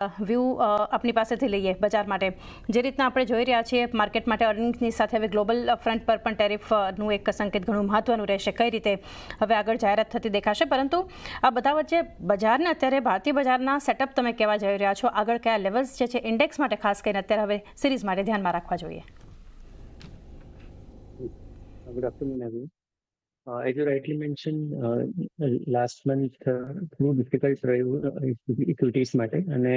View આપની પાસેથી લઈએ બજાર માટે. જે રીતના આપણે જોઈ રહ્યા છીએ માર્કેટ માટે અર્નિંગ્સની સાથે હવે ગ્લોબલ ફ્રન્ટ પર પણ ટેરિફનું એક સંકેત ઘણું મહત્વનું રહેશે. કઈ રીતે હવે આગળ જાહેરાત થતી દેખાશે? પરંતુ આ બધા વચ્ચે બજારને, અત્યારે ભારતીય બજારના સેટઅપ તમે કહેવા જઈ રહ્યા છો. આગળ કયા લેવલ્સ જે છે ઇન્ડેક્સ માટે ખાસ કરીને અત્યારે હવે સિરીઝ માટે ધ્યાનમાં રાખવા જોઈએ. Good afternoon As you rightly mentioned, uh, last month uh, થોડું ડિફિકલ્ટ રહ્યું ઇક્વિટીઝ માટે. અને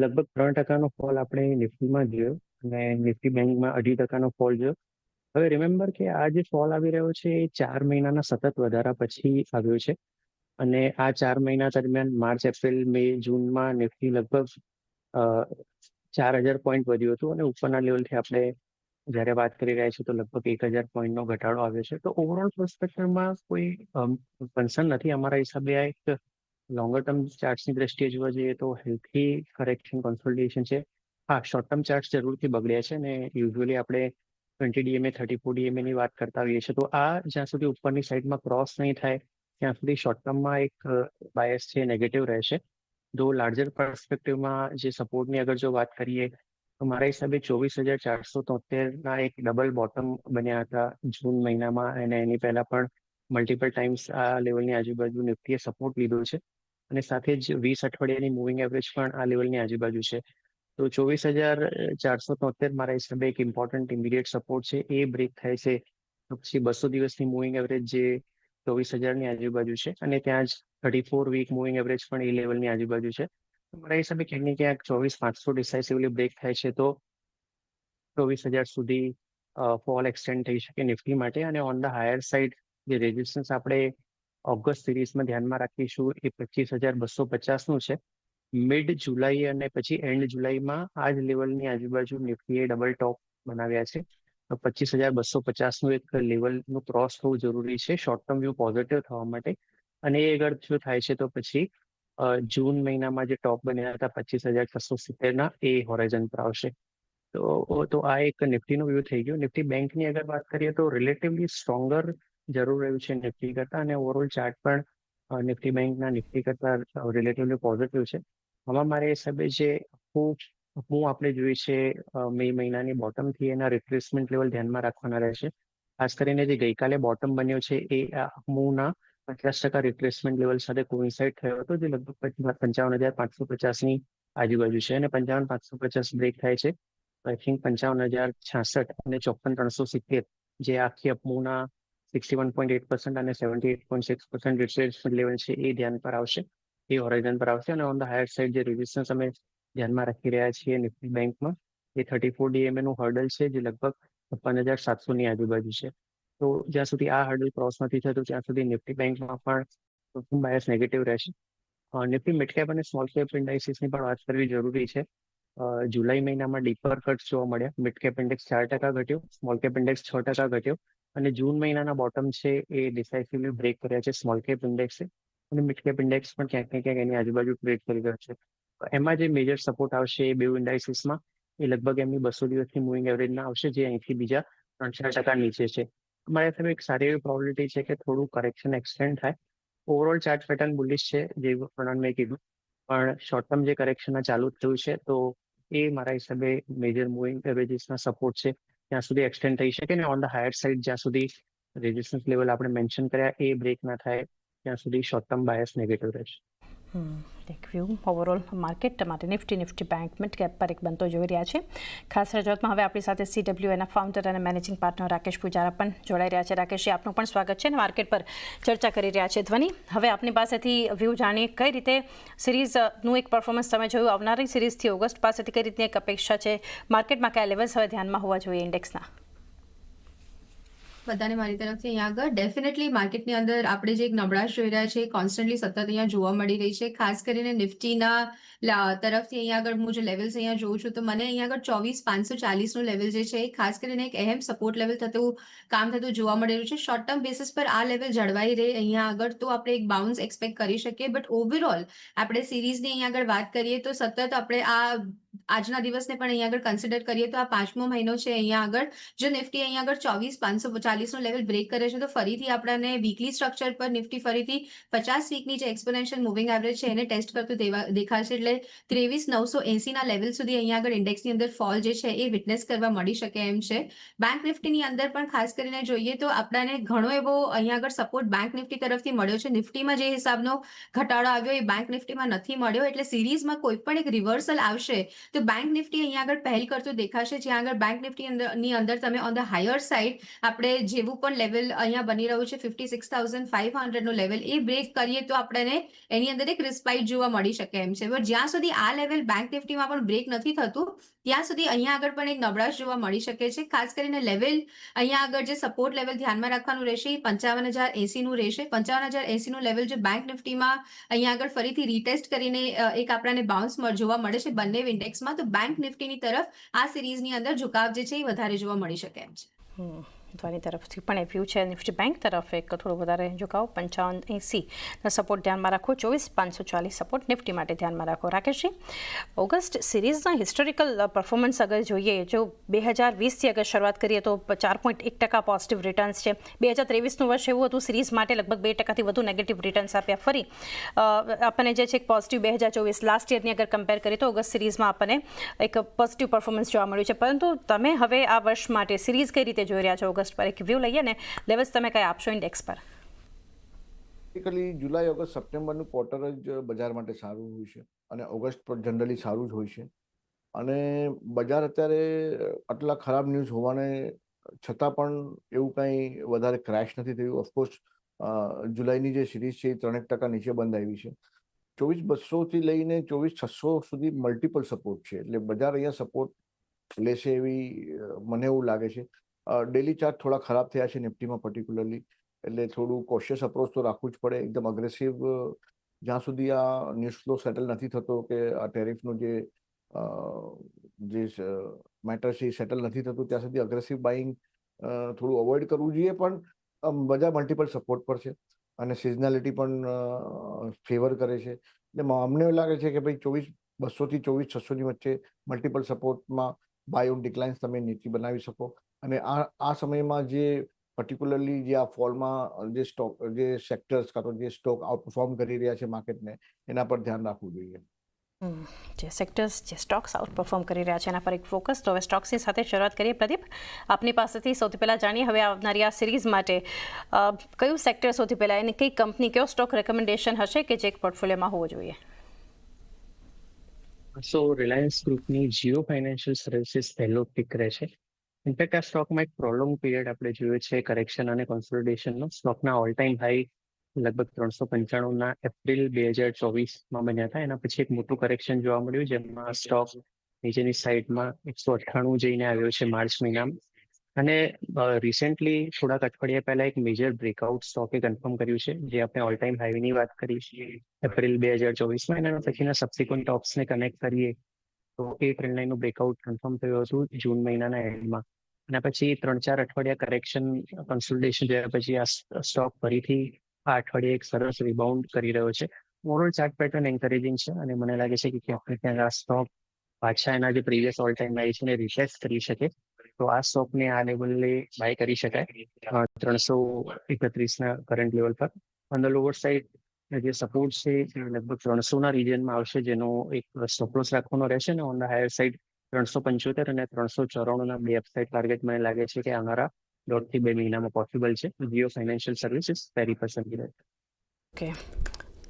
લગભગ ત્રણ ટકાનો ફોલ આપણે નિફ્ટીમાં જોયો અને નિફ્ટી બેંકમાં અઢી ટકાનો ફોલ જોયો. હવે રિમેમ્બર કે આ જે ફોલ આવી રહ્યો છે એ ચાર મહિનાના સતત વધારા પછી આવ્યો છે. અને આ ચાર મહિના દરમિયાન માર્ચ એપ્રિલ મે જૂનમાં નિફ્ટી લગભગ ચાર હજાર પોઈન્ટ વધ્યું હતું અને ઉપરના લેવલથી આપણે જ્યારે વાત કરી રહ્યા છીએ તો લગભગ એક હજાર પોઈન્ટનો ઘટાડો આવ્યો છે. તો ઓવરઓલ પર્સપેક્ટિવમાં કોઈ કન્સર્ન નથી અમારા હિસાબે આ એક લોંગર ટર્મ ચાર્ટ્સની દ્રષ્ટિએ જોવા જઈએ તો હેલ્થી કરેક્શન કન્સોલિડેશન છે. હા શોર્ટ ટર્મ ચાર્ટ્સ જરૂરથી બગડ્યા છે અને યુઝ્યુઅલી આપણે ટ્વેન્ટી ડીએમએ થર્ટી ફોર ડીએમએની વાત કરતા હોઈએ છીએ. તો આ જ્યાં સુધી ઉપરની સાઈડમાં ક્રોસ નહીં થાય, ત્યાં સુધી શોર્ટ ટર્મમાં એક બાયસ છે નેગેટિવ રહેશે. તો લાર્જર પર્સપેક્ટિવમાં જે સપોર્ટની અગર જો વાત કરીએ મારા હિસાબે ચોવીસ હજાર ચારસો તોતેરના એક ડબલ બોટમ બન્યા હતા જૂન મહિનામાં અને એની પહેલા પણ મલ્ટિપલ ટાઈમ્સ આ લેવલની આજુબાજુ નિફ્ટીએ સપોર્ટ લીધો છે. અને સાથે જ વીસ અઠવાડિયાની મૂવિંગ એવરેજ પણ આ લેવલની આજુબાજુ છે. તો ચોવીસ હજાર ચારસો તોતેર મારા હિસાબે એક ઇમ્પોર્ટન્ટ ઇમિડિયેટ સપોર્ટ છે. એ બ્રેક થાય છે પછી બસો દિવસની મૂવિંગ એવરેજ જે ચોવીસ હજારની આજુબાજુ છે. અને ત્યાં જ thirty four week moving average પણ એ લેવલની આજુબાજુ છે. મારા હિસાબે ક્યાંક ને ક્યાંક ચોવીસ પાંચસો ડિસાઇસિવલી બ્રેક થાય છે, તો ચોવીસ હજાર સુધી ફોલ એક્સટેન્ડ થઈ શકે નિફ્ટી માટે. અને ઓન ધ હાયર સાઇડ જે રેઝિસ્ટન્સ આપણે ઓગસ્ટ સિરીઝમાં ધ્યાનમાં રાખીશું, એ પચીસ હજાર બસો પચાસનું છે. મિડ જુલાઈ અને પછી એન્ડ જુલાઈમાં આ જ લેવલની આજુબાજુ નિફ્ટીએ ડબલ ટોપ બનાવ્યા છે. તો પચીસ હજાર બસો પચાસનું એક લેવલનું ક્રોસ થવું જરૂરી છે શોર્ટ ટર્મ વ્યૂ પોઝિટિવ થવા માટે. અને એ આગળ જો થાય છે તો પછી જૂન મહિનામાં જે ટોપ બન્યા હતા પચીસ હજાર છસો સિત્તેરના એ હોરાઇઝન પર આવશે. તો તો આ એક નિફ્ટીનો વ્યૂ થઈ ગયો. નિફ્ટી બેંકની અગર વાત કરીએ તો રિલેટિવલી સ્ટ્રોંગર જરૂર રહ્યું છે નિફ્ટી કરતાં અને ઓવરઓલ ચાર્ટ પણ નિફ્ટી બેંકના નિફ્ટી કરતાં રિલેટિવલી પોઝિટિવ છે. આમાં મારે હિસાબે જે હું હું આપણે જોઈએ છે મે મહિનાની બોટમથી એના રિપ્લેસમેન્ટ લેવલ ધ્યાનમાં રાખવાના રહેશે. ખાસ કરીને જે ગઈકાલે બોટમ બન્યો છે એ, આ મૂના પચાસ ટકા રિપ્લેસમેન્ટ લેવલ સાથે કોઇન્સાઇડ થયો હતો જે લગભગ પંચાવન હજાર પાંચસો પચાસની આજુબાજુ છે અને પંચાવન પાંચસો પચાસ બ્રેક થાય છે. આઈ થિંક પંચાવન હજાર છાસઠ અને ચોપન ત્રણસો સિત્તેર જે આખી અપમૂના sixty one point eight percent અને seventy eight point six percent replacement level છે એ ધ્યાન પર આવશે, એ હોરાઇઝન પર આવશે અને ઓન ધ હાયર સાઇડ જે રિઝિસ્ટન્સ અમે ધ્યાનમાં રાખી રહ્યા છીએ નિફ્ટી બેંકમાં એ થર્ટી ફોર ડીએમએ નું હર્ડલ છે જે લગભગ છપ્પન હજાર સાતસોની આજુબાજુ છે. તો જ્યાં સુધી આ હર્ડલ ક્રોસ નથી થતું ત્યાં સુધી નિફ્ટી બેંકમાં પણ બાયસ નેગેટિવ રહેશે. નિફ્ટી મિડકેપ અને સ્મોલ કેપ ઇન્ડાઇસીસની પણ વાત કરવી જરૂરી છે. જુલાઈ મહિનામાં ડીપર કટ્સ જોવા મળ્યા. મિડ કેપ ઇન્ડેક્સ ચાર ટકા ઘટ્યો સ્મોલ કેપ ઇન્ડેક્સ છ ટકા ઘટ્યો અને જૂન મહિનાના બોટમ છે એ ડિસાઇસિવલી બ્રેક કર્યા છે સ્મોલ કેપ ઇન્ડેક્સે અને મિડ કેપ ઇન્ડેક્સ પણ ક્યાંક ને ક્યાંક એની આજુબાજુ ટ્રેડ કરી રહ્યો છે. એમાં જે મેજર સપોર્ટ આવશે એ બે ઇન્ડાઇસીસમાં એ લગભગ એમની બસો દિવસની મૂવિંગ એવરેજના આવશે જે અહીંથી બીજા ત્રણ ચાર ટકા નીચે છે. મારા હિસાબે એક સારી એવી પ્રોબેબિલિટી છે કે થોડું કરેક્શન એક્સટેન્ડ થાય. ઓવરઓલ ચાર્ટ પેટર્ન બુલિશ છે, જે પ્રણાલ મેં કીધું. પણ શોર્ટ ટર્મ જે કરેક્શન ચાલુ થયું છે, તો એ મારા હિસાબે મેજર મૂવિંગ એવરેજીસના સપોર્ટ છે. ત્યાં સુધી એક્સટેન્ડ થઈ શકે ને ઓન ધ હાયર સાઇડ જ્યાં સુધી રેઝિસ્ટન્સ લેવલ આપણે મેન્શન કર્યા, એ બ્રેક ના થાય, ત્યાં સુધી શોર્ટ ટર્મ બાયસ નેગેટિવ રહેશે. એક વ્યૂ ઓવરઓલ માર્કેટ માટે Nifty Nifty bank mid cap પર એક બનતો જોઈ રહ્યા છે. ખાસ રજૂઆતમાં હવે આપણી સાથે સીડબ્લ્યુ એના ફાઉન્ડર અને મેનેજિંગ પાર્ટનર રાકેશ પૂજારા પણ જોડાઈ રહ્યા છે. રાકેશજી આપનું પણ સ્વાગત છે અને માર્કેટ પર ચર્ચા કરી રહ્યા છે ધ્વનિ. હવે આપની પાસેથી વ્યૂ જાણીએ કઈ રીતે સિરીઝનું એક પરફોર્મન્સ તમે જોયું આવનારી સિરીઝથી ઓગસ્ટ પાસેથી કઈ રીતની એક અપેક્ષા છે? માર્કેટમાં કયા લેવલ્સ હવે ધ્યાનમાં હોવા જોઈએ ઇન્ડેક્સના બધાને મારી તરફથી અહીંયા આગળ. ડેફિનેટલી માર્કેટની અંદર આપણે જે એક નબળાશ જોઈ રહ્યા છે કોન્સ્ટન્ટલી સતત અહીંયા જોવા મળી રહી છે. ખાસ કરીને નિફ્ટીના તરફથી અહીંયા આગળ હું જે લેવલ્સ અહીંયા જોઉં છું, તો મને અહીંયા આગળ ચોવીસ, પાંચસો, ચાલીસનું લેવલ જે છે, એ ખાસ કરીને એક અહેમ સપોર્ટ લેવલ થતું, કામ થતું જોવા મળી રહ્યું છે. શોર્ટ ટર્મ બેસિસ પર આ લેવલ જળવાઈ રહે અહીંયા આગળ, તો આપણે એક બાઉન્સ એક્સપેક્ટ કરી શકીએ. બટ ઓવરઓલ આપણે સિરીઝની અહીંયા આગળ વાત કરીએ, તો સતત આપણે આ આજના દિવસને પણ અહીંયા આગળ કન્સિડર કરીએ તો આ પાંચમો મહિનો છે અહીંયા આગળ. જો નિફ્ટી અહીંયા આગળ ચોવીસ, પાંચસો ચાલીસનો લેવલ બ્રેક કરે છે, તો ફરીથી આપણને વીકલી સ્ટ્રક્ચર પર નિફ્ટી ફરીથી પચાસ વીકની જે એક્સપોનેન્શિયલ મૂવિંગ એવરેજ છે એને ટેસ્ટ કરતું દેખાશે. એટલે ત્રેવીસ, નવસો એંસીના લેવલ સુધી અહીંયા આગળ ઇન્ડેક્સની અંદર ફોલ જે છે એ વિટનેસ કરવા મળી શકે એમ છે. બેંક નિફ્ટીની અંદર પણ ખાસ કરીને જોઈએ તો આપણને ઘણો એવો અહીંયા આગળ સપોર્ટ બેંક નિફ્ટી તરફથી મળ્યો છે. નિફ્ટીમાં જે હિસાબનો ઘટાડો આવ્યો એ બેંક નિફ્ટીમાં નથી મળ્યો. એટલે સિરીઝમાં કોઈ પણ એક રિવર્સલ આવશે તો બેંક નિફ્ટી અહીંયા આગળ પહેલ કરતો દેખાશે. જ્યાં આગળ બેંક નિફ્ટી ની અંદર તમે ઓન ધ હાયર સાઇડ આપણે જેવું પણ લેવલ અહીંયા બની રહ્યું છે ફિફ્ટી સિક્સ થાઉઝન્ડ ફાઇવ હંડ્રેડનું લેવલ એ બ્રેક કરીએ તો આપણને એની અંદર એક રિસ્પાઇટ જોવા મળી શકે એમ છે. બટ જ્યાં સુધી આ લેવલ બેંક નિફ્ટીમાં પણ બ્રેક નથી થતું, ત્યાં સુધી અહીંયા આગળ પણ એક નબળાશ જોવા મળી શકે છે. ખાસ કરીને લેવલ અહીંયા આગળ જે સપોર્ટ લેવલ ધ્યાનમાં રાખવાનું રહેશે, એ પંચાવન હજાર એસીનું રહેશે. પંચાવન હજાર એસીનું લેવલ જે બેંક નિફ્ટીમાં અહીંયા આગળ ફરીથી રીટેસ્ટ કરીને એક આપણને બાઉન્સ જોવા મળે છે. બંને ઇન્ડેક્સમાં તો બેંક નિફ્ટીની તરફ આ સિરીઝની અંદર ઝુકાવ જે છે એ વધારે જોવા મળી શકે એમ છે. હમ, તરફથી પણ એ વ્યૂ છે. નિફ્ટી બેંક તરફ એક થોડો વધારે ઝુકાવ પંચાવન એંસી સપોર્ટ ધ્યાનમાં રાખો. ચોવીસ પાંચસો ચાલીસ સપોર્ટ નિફ્ટી માટે ધ્યાનમાં રાખો. રાકેશજી ઓગસ્ટ સિરીઝના હિસ્ટોરિકલ પરફોર્મન્સ અગર જોઈએ જો બે હજાર વીસથી અગર શરૂઆત કરીએ તો ચાર પોઈન્ટ એક ટકા પોઝિટિવ રિટર્ન્સ છે. બે હજાર ત્રેવીસનું વર્ષ એવું હતું સિરીઝ માટે લગભગ બે ટકાથી વધુ નેગેટિવ રિટર્ન્સ આપ્યા. ફરી આપણને જે છે પોઝિટિવ બે હજાર ચોવીસ લાસ્ટ યરની અગર કમ્પેર કરીએ તો ઓગસ્ટ સિરીઝમાં આપણને એક પોઝિટિવ પરફોર્મન્સ જોવા મળ્યું છે. પરંતુ તમે હવે આ વર્ષ માટે સિરીઝ કઈ રીતે જોઈ રહ્યા છો? ઓગસ્ટ પર એક વ્યૂ લઈએ ને લેવલ્સ તમે કઈ આપશો ઇન્ડેક્સ પર? બેસિકલી જુલાઈ ઓગસ્ટ સપ્ટેમ્બરનું ક્વાર્ટર જ બજાર માટે સારું હોય છે અને ઓગસ્ટ પર જનરલી સારું જ હોય છે. અને બજાર અત્યારે આટલા ખરાબ ન્યૂઝ હોવાને છતાં પણ એવું કંઈ વધારે ક્રેશ નથી થયું. ઓફકોર્સ જુલાઈની જે સિરીઝ છે એ ત્રણેક ટકા નીચે બંધ આવી છે. ચોવીસ બસોથી લઈને ચોવીસ છસો સુધી મલ્ટિપલ સપોર્ટ છે. એટલે બજાર અહીંયા સપોર્ટ લેશે એવી મને એવું લાગે છે. ડેલી ચાર્ટ થોડા ખરાબ થયા છે નિફ્ટીમાં પર્ટિક્યુલરલી એટલે થોડું કોશિયસ અપ્રોચ તો રાખવું જ પડે. એકદમ અગ્રેસિવ જ્યાં સુધી આ ન્યૂઝ ફ્લો સેટલ નથી થતો કે આ ટેરિફનું જે જે મેટર છે એ સેટલ નથી થતું, ત્યાં સુધી અગ્રેસિવ બાઇંગ થોડું અવોઇડ કરવું જોઈએ. પણ બધા મલ્ટિપલ સપોર્ટ પર છે અને સિઝનાલિટી પણ ફેવર કરે છે. એટલે અમને લાગે છે કે ભાઈ ચોવીસ બસોથી ચોવીસ છસોની વચ્ચે મલ્ટિપલ સપોર્ટમાં બાય ઓન ડિક્લાઇન્સ તમે નીતિ બનાવી શકો. અને આ આ સમયમાં જે પર્ટિક્યુલરલી જે આ ફોલમાં જે સ્ટોક જે સેક્ટર્સ કાં તો જે સ્ટોક આઉટ પરફોર્મ કરી રહ્યા છે માર્કેટને એના પર ધ્યાન રાખવું જોઈએ. હમ, જે સેક્ટર્સ જે સ્ટોક્સ આઉટ પરફોર્મ કરી રહ્યા છે એના પર એક ફોકસ તો હવે સ્ટોક્સની સાથે શરૂઆત કરીએ. પ્રદીપ આપની પાસેથી સૌથી પહેલાં જાણીએ. હવે આવનારી આ સિરીઝ માટે અ, કયું સેક્ટર સૌથી પહેલાં એની કઈ કંપની કયો સ્ટોક રેકમેન્ડેશન હશે કે જે એક પોર્ટફોલિયોમાં હોવો જોઈએ? સો રિલાયન્સ ગ્રુપની જીઓ ફાઇનાન્શિયલ સર્વિસીસ પહેલો પિક રહેશે. ઇનફેક્ટ આ સ્ટોકમાં એક પ્રોલોંગ પીરિયડ આપણે જોયો છે કરેક્શન અને કોન્સોલિડેશનનો સ્ટોકના ઓલ ટાઈમ હાઈ લગભગ ત્રણસો પંચાણુંના એપ્રિલ બે હજાર ચોવીસમાં બન્યા હતા. એના પછી એક મોટું કરેક્શન જોવા મળ્યું, જેમાં સ્ટોક નીચેની સાઈડમાં એકસો અઠ્ઠાણું જઈને આવ્યો છે માર્ચ મહિનામાં. અને રિસેન્ટલી થોડાક અઠવાડિયા પહેલા એક મેજર બ્રેકઆઉટ સ્ટોકે કન્ફર્મ કર્યું છે, જે આપણે ઓલ ટાઈમ હાઈની વાત કરી એપ્રિલ બે હજાર ચોવીસમાં. એના પછીના સબસિક્વન્ટ ટોપ્સને કનેક્ટ કરીએ તો એ ટ્રેન્ડ લાઈનનું બ્રેકઆઉટ કન્ફર્મ થયું હતું જૂન મહિનાના એન્ડમાં અને પછી ત્રણ ચાર અઠવાડિયા કરેક્શન કન્સલ્ટેશન જોયા પછી આ સ્ટોક ફરીથી આ અઠવાડિયે એક સરસ રિબાઉન્ડ કરી રહ્યો છે. ઓવરઓલ ચાર્ટ પેટર્ન એન્કરેજિંગ છે અને મને લાગે છે કે ક્યાંક ને ક્યાંક આ સ્ટોક પાછા એના જે પ્રીવિયસ ઓલ ટાઈમ હાઈ છે એને રિટેસ્ટ કરી શકે. તો આ સ્ટોકને આ લેવલે બાય કરી શકાય. ત્રણસો એકત્રીસના કરંટ લેવલ પર. ઓન ધ લોઅર સાઈડ જે સપોર્ટ છે, એ લગભગ ત્રણસોના રિજનમાં આવશે, જેનો એક સ્ટોપલોસ રાખવાનો રહેશે ને ઓન ધ હાયર સાઈડ ત્રણસો પંચોતેર અને ત્રણસો ચોરાણુંના બે અપસાઇડ ટાર્ગેટ મને લાગે છે કે આવનારા દોઢથી બે મહિનામાં પોસિબલ છે. જીઓ ફાઇનાન્શિયલ સર્વિસીસ વેરી પસંદગી રહેશે ઓકે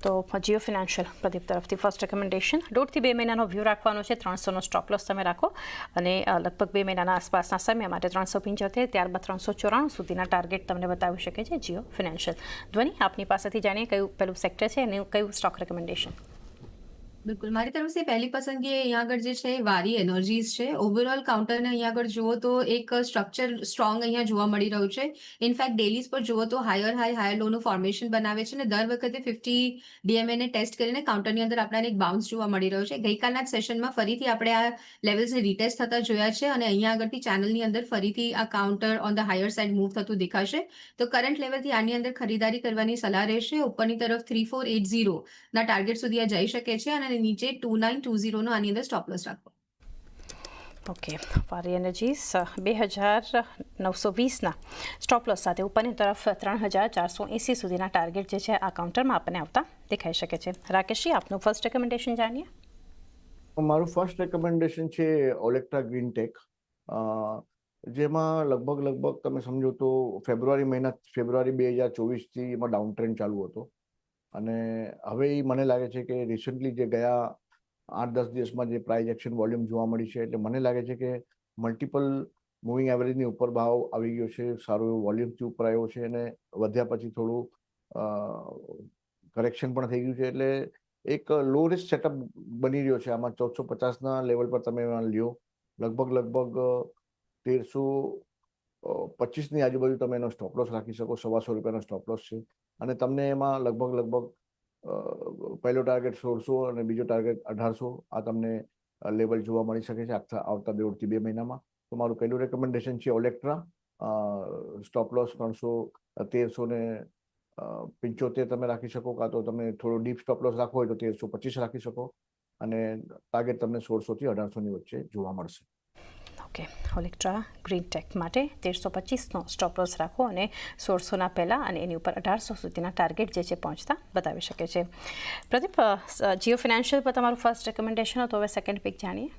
તો જીઓ ફિનાન્શિયલ પ્રદીપ તરફથી ફર્સ્ટ રેકમેન્ડેશન દોઢથી બે મહિનાનો વ્યૂ રાખવાનો છે, ત્રણસોનો સ્ટોક લોસ તમે રાખો. અને લગભગ બે મહિનાના આસપાસના સમય માટે ત્રણસો પંચોતેર, ત્યારબાદ ત્રણસો ચોરાણું સુધીના ટાર્ગેટ તમને બતાવી શકે છે જીઓ ફિનાન્શિયલ. ધ્વનિ આપની પાસેથી જાણીએ કયું પેલું સેક્ટર છે અને કયું સ્ટોક રેકમેન્ડેશન બિલકુલ. મારી તરફથી પહેલી પસંદગી અહીંયા આગળ જે છે વારી એનર્જીઝ છે. ઓવરઓલ કાઉન્ટરને અહીંયા આગળ જુઓ તો એક સ્ટ્રક્ચર સ્ટ્રોંગ અહીંયા જોવા મળી રહ્યું છે. ઇનફેક્ટ ડેલીઝ પર જુઓ તો હાયર હાઈ હાયર લોનું ફોર્મેશન બનાવે છે અને દર વખતે ફિફ્ટી ડીએમએને ટેસ્ટ કરીને કાઉન્ટરની અંદર આપણને એક બાઉન્સ જોવા મળી રહ્યો છે. ગઈકાલના જ સેશનમાં ફરીથી આપણે આ લેવલ્સને રીટેસ્ટ થતા જોયા છે અને અહીંયા આગળથી ચેનલની અંદર ફરીથી આ counter on the higher side move થતું દેખાશે. તો કરંટ લેવલથી આની અંદર ખરીદારી કરવાની સલાહ રહેશે. ઉપરની તરફ થ્રી ફોર એટ ઝીરો ના ટાર્ગેટ સુધી આ જઈ શકે છે અને નીચે ટુ નાઇન ટુ ઝીરોનો આની અંદર સ્ટોપ લોસ રાખો ઓકે ફારી એનર્જીસ બે હજાર નવસો વીસના સ્ટોપલોસ સાથે ઉપરની તરફ ત્રણ હજાર ચારસો એંસી સુધીના ટાર્ગેટ જે છે આ કાઉન્ટરમાં આપણને આવતા દેખાઈ શકે છે રાકેશજી આપનું ફર્સ્ટ રેકમેન્ડેશન જાણીએ મારું ફર્સ્ટ રેકમેન્ડેશન છે ઓલેક્ટ્રા ગ્રીન ટેક જેમાં લગભગ લગભગ તમે સમજો તો ફેબ્રુઆરી મહિના ફેબ્રુઆરી બે હજાર ચોવીસથી એમાં ડાઉન ટ્રેન્ડ ચાલુ હતો અને હવે એ મને લાગે છે કે રિસન્ટલી જે ગયા આઠ દસ દિવસમાં જે પ્રાઇઝ એક્શન વોલ્યુમ જોવા મળી છે, એટલે મને લાગે છે કે મલ્ટિપલ મૂવિંગ એવરેજની ઉપર ભાવ આવી ગયો છે, સારો એવો વોલ્યુમથી ઉપર આવ્યો છે અને વધ્યા પછી થોડું કરેક્શન પણ થઈ ગયું છે. એટલે એક લો રિસ્ક સેટઅપ બની રહ્યો છે આમાં ચૌદસો પચાસના લેવલ પર તમે લ્યો. લગભગ લગભગ તેરસો પચીસની આજુબાજુ તમે એનો સ્ટોપ લોસ રાખી શકો, સવાસો રૂપિયાનો સ્ટોપ લોસ છે. અને તમને એમાં લગભગ લગભગ પહેલો ટાર્ગેટ સોળસો અને બીજો ટાર્ગેટ અઢારસો આ તમને લેવલ જોવા મળી શકે છે આખા, આવતા દોઢથી બે મહિનામાં. તો મારું પહેલું રેકમેન્ડેશન છે ઓલેક્ટ્રા સ્ટોપ લોસ ત્રણસો તેરસો ને પંચોતેર તમે રાખી શકો કાં તો તમે થોડો ડીપ સ્ટોપ લોસ રાખવો હોય તો તેરસો પચીસ રાખી શકો. અને ટાર્ગેટ તમને સોળસોથી અઢારસોની વચ્ચે જોવા મળશે. ઓકે. ઓલેક્ટ્રા ગ્રીન ટેક માટે તેરસો પચીસનો સ્ટોપ રાખો અને સોળસોના પહેલાં અને એની ઉપર અઢારસો સુધીના ટાર્ગેટ જે છે પહોંચતા બતાવી શકે છે. પ્રદીપ જીઓ ફિનાન્શિયલ પર તમારું ફર્સ્ટ રેકમેન્ડેશન હતું. હવે સેકન્ડ પિક જાણીએ.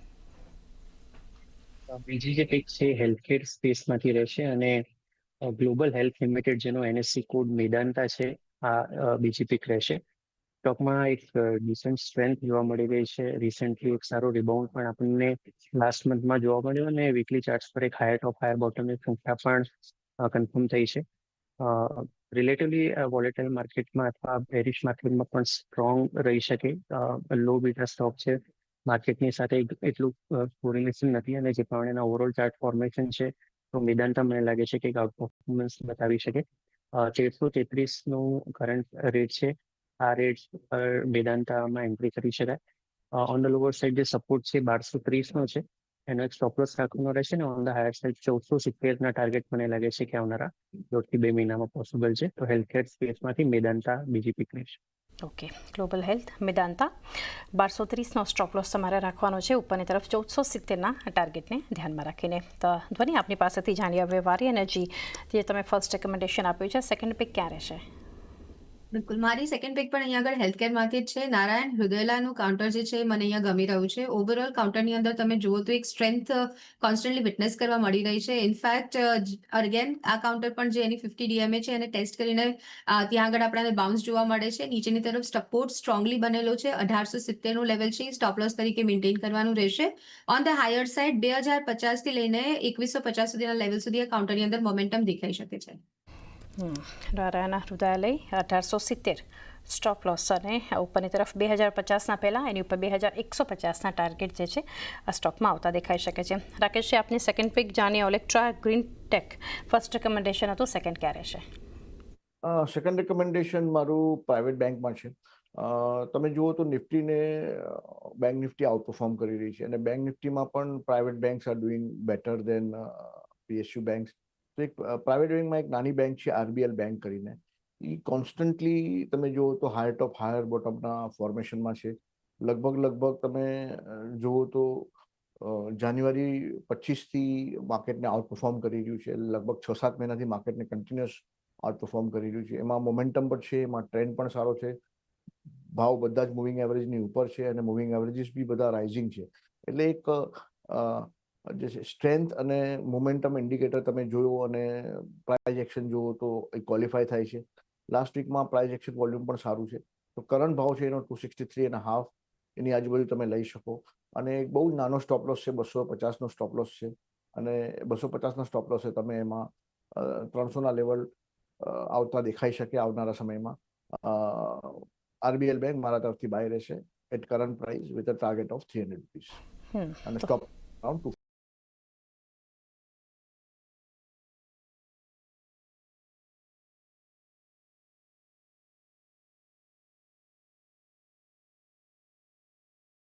બીજી જે પિક છે, હેલ્થકેર સ્પેસમાંથી રહેશે અને ગ્લોબલ હેલ્થ લિમિટેડ જેનો એનએસસી કોડ મેદાનતા છે, આ બીજી પિક રહેશે. સ્ટોકમાં એક ડિસન્ટ સ્ટ્રેન્થ જોવા મળી રહી છે. રિસેન્ટલી એક સારો રિબાઉન્ડ પણ આપણને લાસ્ટ મંથમાં જોવા મળ્યો અને વીકલી ચાર્ટ્સ પર એક હાયર ટોપ હાયર બોટમની સંખ્યા પણ કન્ફર્મ થઈ છે. રિલેટિવલી વોલેટાઇલ માર્કેટમાં અથવા બેરિશ માર્કેટમાં પણ સ્ટ્રોંગ રહી શકે. લો બીટા સ્ટોક છે. માર્કેટની સાથે એટલું કોરિલેશન નથી અને જે પ્રમાણે એના ઓવરઓલ ચાર્ટ ફોર્મેશન છે, તો મેદાનતા મને લાગે છે કે એક આઉટ પરફોર્મન્સ બતાવી શકે. તેરસો તેત્રીસનું કરંટ રેટ છે. આ રેટ વેદાંતામાં એન્ટ્રી કરી શકાય. ઓન ધ લોઅર સાઈડ જે સપોર્ટ છે બારસો ત્રીસનો છે, એનો એક સ્ટોપલોસ રાખવાનો રહેશે ને ઓન ધ હાયર સાઈડ ચૌદસો સિત્તેરના ટાર્ગેટ મને લાગે છે કે આવનારા દોઢથી બે મહિનામાં પોસિબલ છે. તો હેલ્થકેર સ્પેસમાંથી મેદાંતા બીજી પીક રહેશે. ઓકે ગ્લોબલ હેલ્થ મેદાંતા બારસો ત્રીસનો સ્ટોપલોસ તમારે રાખવાનો છે ઉપરની તરફ ચૌદસો સિત્તેરના ટાર્ગેટને ધ્યાનમાં રાખીને. તો ધ્વનિ આપની પાસેથી જાણીએ હવે વારી એનર્જી જે તમે ફર્સ્ટ રેકમેન્ડેશન આપ્યું છે સેકન્ડ પિક ક્યાં રહેશે? બિલકુલ. મારી સેકન્ડ પિક પણ અહીંયા આગળ હેલ્થકેર માર્કેટ છે. નારાયણ, હૃદયલાનું કાઉન્ટર જે છે મને અહીંયા ગમી રહ્યું છે. ઓવરઓલ કાઉન્ટરની અંદર તમે જુઓ તો એક સ્ટ્રેન્થ કોન્સ્ટન્ટલી વિટનેસ કરવા મળી રહી છે. ઇનફેક્ટ અગેન આ કાઉન્ટર પણ જે એની ફિફ્ટી ડીએમએ છે એને ટેસ્ટ કરીને ત્યાં આગળ આપણને બાઉન્સ જોવા મળે છે. નીચેની તરફ સપોર્ટ સ્ટ્રોંગલી બનેલો છે. અઢારસો સિત્તેરનું લેવલ છે. સ્ટોપ લોસ તરીકે મેન્ટેન કરવાનું રહેશે. ઓન ધ હાયર સાઇડ બે હજાર પચાસથી લઈને એકવીસો પચાસ સુધીના લેવલ સુધી આ કાઉન્ટરની અંદર મોમેન્ટમ દેખાઈ શકે છે. નારાયણ હૃદયાલય અઢારસો સિત્તેર. સ્ટોપ લોસ અને ઉપરની તરફ બે હજાર પચાસના પહેલાં, એની ઉપર બે હજાર એકસો પચાસના ટાર્ગેટ જે છે, આ સ્ટોકમાં આવતા દેખાઈ શકે છે. રાકેશજી આપની સેકન્ડ પિક જાણીએ Olectra green tech first recommendation હતું સેકન્ડ ક્યારે છે? સેકન્ડ રેકમેન્ડેશન મારું પ્રાઇવેટ બેંકમાં છે. તમે જુઓ તો નિફ્ટીને બેંક નિફ્ટી આઉટ પરફોર્મ કરી રહી છે. અને બેંક નિફ્ટીમાં પણ private banks are doing better than PSU banks તો એક પ્રાઇવેટ બેંકમાં એક નાની બેંક છે આરબીએલ બેંક કરીને. એ કોન્સ્ટન્ટલી તમે જુઓ તો હાયર ટોપ હાયર બોટમના ફોર્મેશનમાં છે. લગભગ લગભગ તમે જુઓ તો જાન્યુઆરી પચીસથી માર્કેટને આઉટ પરફોર્મ કરી રહ્યું છે. લગભગ છ, સાત મહિનાથી માર્કેટને કન્ટિન્યુઅસ આઉટ પરફોર્મ કરી રહ્યું છે. એમાં મોમેન્ટમ પણ છે, એમાં ટ્રેન્ડ પણ સારો છે. ભાવ બધા જ મૂવિંગ એવરેજની ઉપર છે અને મૂવિંગ એવરેજીસ બી બધા રાઇઝિંગ છે. એટલે એક જે છે સ્ટ્રેન્થ અને મોમેન્ટમ ઇન્ડિકેટર તમે જોયો અને પ્રાઇઝ એક્શન જુઓ તો એ ક્વોલિફાય થાય છે. લાસ્ટ વીકમાં પ્રાઇઝ એક્શન વોલ્યુમ પણ સારું છે. તો કરંટ ભાવ છે એનો two sixty three and half એની આજુબાજુ તમે લઈ શકો. અને એક બહુ જ નાનો સ્ટોપ લોસ છે બસો પચાસનો સ્ટોપ લોસ છે. અને બસો પચાસનો સ્ટોપ લોસ છે તમે એમાં ત્રણસોના લેવલ આવતા દેખાઈ શકે આવનારા સમયમાં. આરબીએલ બેંક મારા તરફથી બાય રહેશે at current price with a target of three hundred rupees અને સ્ટોપ અરાઉન્ડ ટુ